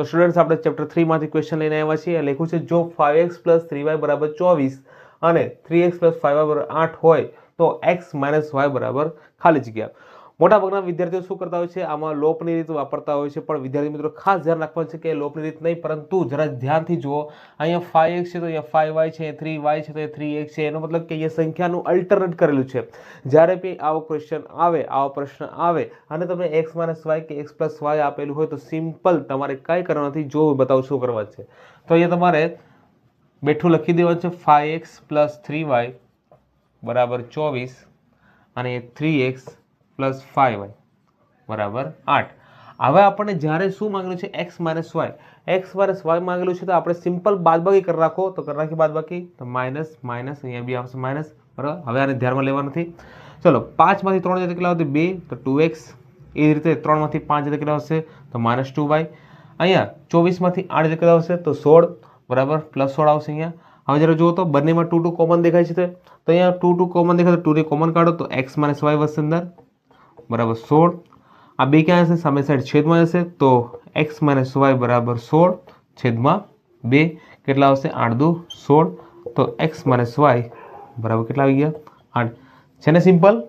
તો સ્ટુડન્ટ્સ આપણે chapter થ્રીમાંથી question લઈને આવ્યા છીએ. લખ્યું છે, જો five X plus three Y બરાબર ચોવીસ અને three X plus five Y બરાબર આઠ હોય, તો એક્સ માઇનસ વાય બરાબર ખાલી જગ્યા. મોટાભાગના વિદ્યાર્થીઓ શું કરતા હોય છે? આમાં લોપની રીત વાપરતા હોય છે, પણ વિદ્યાર્થી મિત્રો ખાસ ધ્યાન રાખવાનું છે કે લોપની રીત નહીં, પરંતુ જરા ધ્યાનથી જુઓ. અહીંયા ફાઈવ એક્સ છે તો અહીંયા ફાઈવ વાય છે થ્રી વાય છે તો થ્રી એક્સ છે. એનો મતલબ કે અહીંયા સંખ્યાનું અલ્ટરનેટ કરેલું છે. જ્યારે બી આવો ક્વેશ્ચન આવે, આવો પ્રશ્ન આવે, અને તમને એક્સ માઇનસ વાય કે એક્સ પ્લસ વાય આપેલું હોય, તો સિમ્પલ તમારે કાંઈ કરવાનું નથી, જો બતાવું શું કરવા છે. તો અહીંયા તમારે બેઠું લખી દેવાનું છે five X plus three Y બરાબર ચોવીસ, અને three X plus five Y બરાબર? આઠ. હવે આપણને જ્યારે શું માંગેલું છે? X minus Y. X minus Y માંગેલું છે તો આપણે સિમ્પલ બાદબાકી કરી રાખો. તો કરી રાખી બાદબાકી. તો માઇનસ માઇનસ, અહીંયા બી આવશે માઇનસ. બરાબર? હવે આને ધ્યાનમાં લેવા નથી. ચલો, પાંચમાંથી ત્રણ જતા કેટલા આવશે? બે. તો ટુ એક્સ. એ રીતે ત્રણમાંથી પાંચ જતા કેટલા આવશે? તો માઇનસ ટુ વાય. અહીંયા ચોવીસમાંથી આઠ જતા કેટલા આવશે? તો સોળ. બરાબર? પ્લસ સોળ આવશે અહીંયા. હવે જ્યારે જુઓ તો બંનેમાં ટુ ટુ કોમન દેખાય છે તો. અહીંયા ટુ ટુ કોમન દેખાય તો ટુને કોમન કાઢો. તો એક્સ માઇનસ વાય વધશે અંદર. બરાબર સોળ. આ બે ક્યાં હશે? સામે સાઈડ છેદમાં જશે. તો એક્સ માઇનસ વાય બરાબર સોળ છેદમાં બે. કેટલા આવશે? આઠ દુ સોળ. તો એક્સ માઇનસ વાય બરાબર કેટલા આવી ગયા? આઠ. છે ને સિમ્પલ